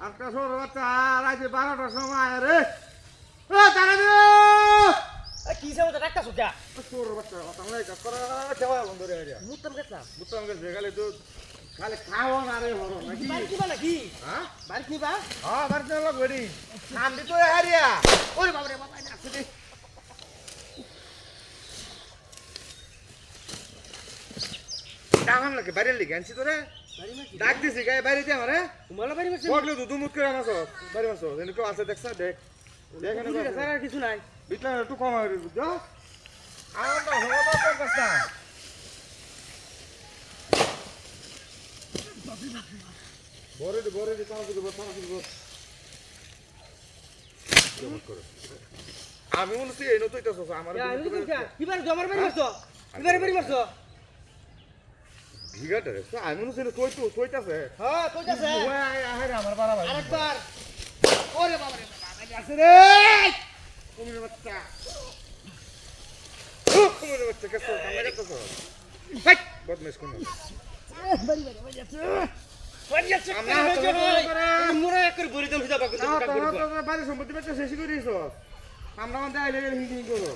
ছোট বাচ্চা রাতে বারোটার সময় রে ও দাঁড়াবি কি সামনে একটা সুজা? ছোট বাচ্চা কথা নাই করা দেওয়া বন্ধ রে আরিয়া মুতম গেছলাম বুঝতাম গেছে খালি তো খালি খাওয়া না রে হলো নাকি? বাড়ি কিবা নাকি? হ্যাঁ? বাড়ি কিবা হ্যাঁ বাড়িতে লোক বেড়ি নাম দিত হারিয়া। ওরে বাবা রে বাবা আছে রে। ডাঙাম লাগে বাইরে লিখে আনছি তোরে। ডাক দিছি গায়ে বাইরে দিয়ে আমারে। তোমার বাড়ি মাছি পড়লে তো দুমুত করে আনাস বাড়ি মাস এনে কেউ আছে দেখছ দেখ। দেখ এনে পুরি আর কিছু নাই। বিটলা একটু কম হবে বুঝছ? আমার তো হওয়া তো করছ না বড় বড় দি কাম করে বড় করে। আমি মনে হচ্ছে এই নতুন আমার আমি জমার বাড়ি মারছো কিবার বাড়ি মারছো ভিগাটা রে আমি মনে হচ্ছে তুই তো তুইতাছে হ্যাঁ কইতাছে ওই আহে আমার বাড়া ভাই আরেকবার ওরে বাবা রে বাবা আছে রে কুমির বাচ্চা কুমির বাচ্চা কেসো কামে কেসো ভাই বদমেশ কোন বাড়ি বাড়ি বাড়ি আছে বাড়ি আছে আমরা। মোরা এক করে দাম হিসাব করে না বাড়ি সম্পত্তি বেচে শেষ করে দিছ আমরা মানে আইলে হিং হিং করো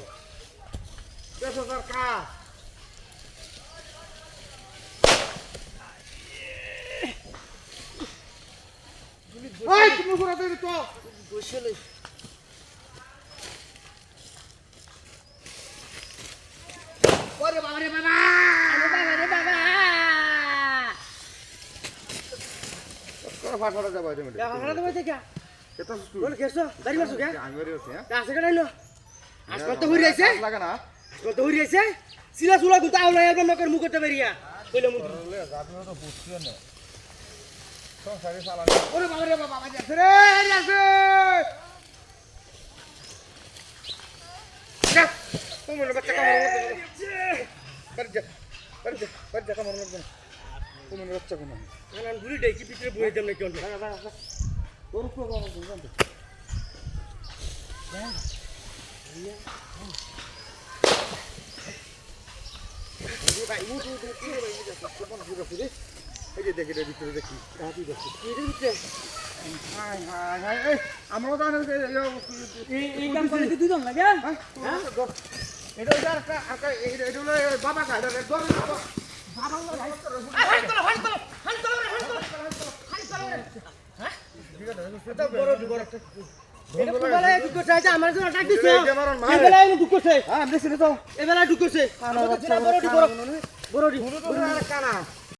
কেসো কা ওই তুমি ঘুরা তুই তো বসলে ওরে বাবা রে বাবা আরে বাবা রে বাবা তোরা ফাটা যাবা তুমি হারা দেবে দেখা এটা সুস্থ বল কেসো গাড়ি মারছো কে আমি বাড়ি আছি হ্যাঁ কাছে আছে মুখ করলে তো সংসারে চালান ওরে বাবা রে বাবা বাজে রে আছে যা তুমি বাচ্চা কামড় বাড়ি যা বাড়ি যা বাড়ি যা কামড় লাগবে না তুমি বাচ্চা কোন আনান গুলি দেই কি পিছনে বই দেম না কেন ওর উপর কামড় লাগবে ভাই উঠ উঠ উঠ ভাই এই যে কোন দিকে ফিরে এই যে দেখি দেখি দেখি রাতি দেখি। এর ভিতরে? হাই হাই হাই এই আমরা তো এই এই কাম করে দুজন লাগে এটা এটা একটা একটা এটা এটা হলো বাবা কা বাবা হলো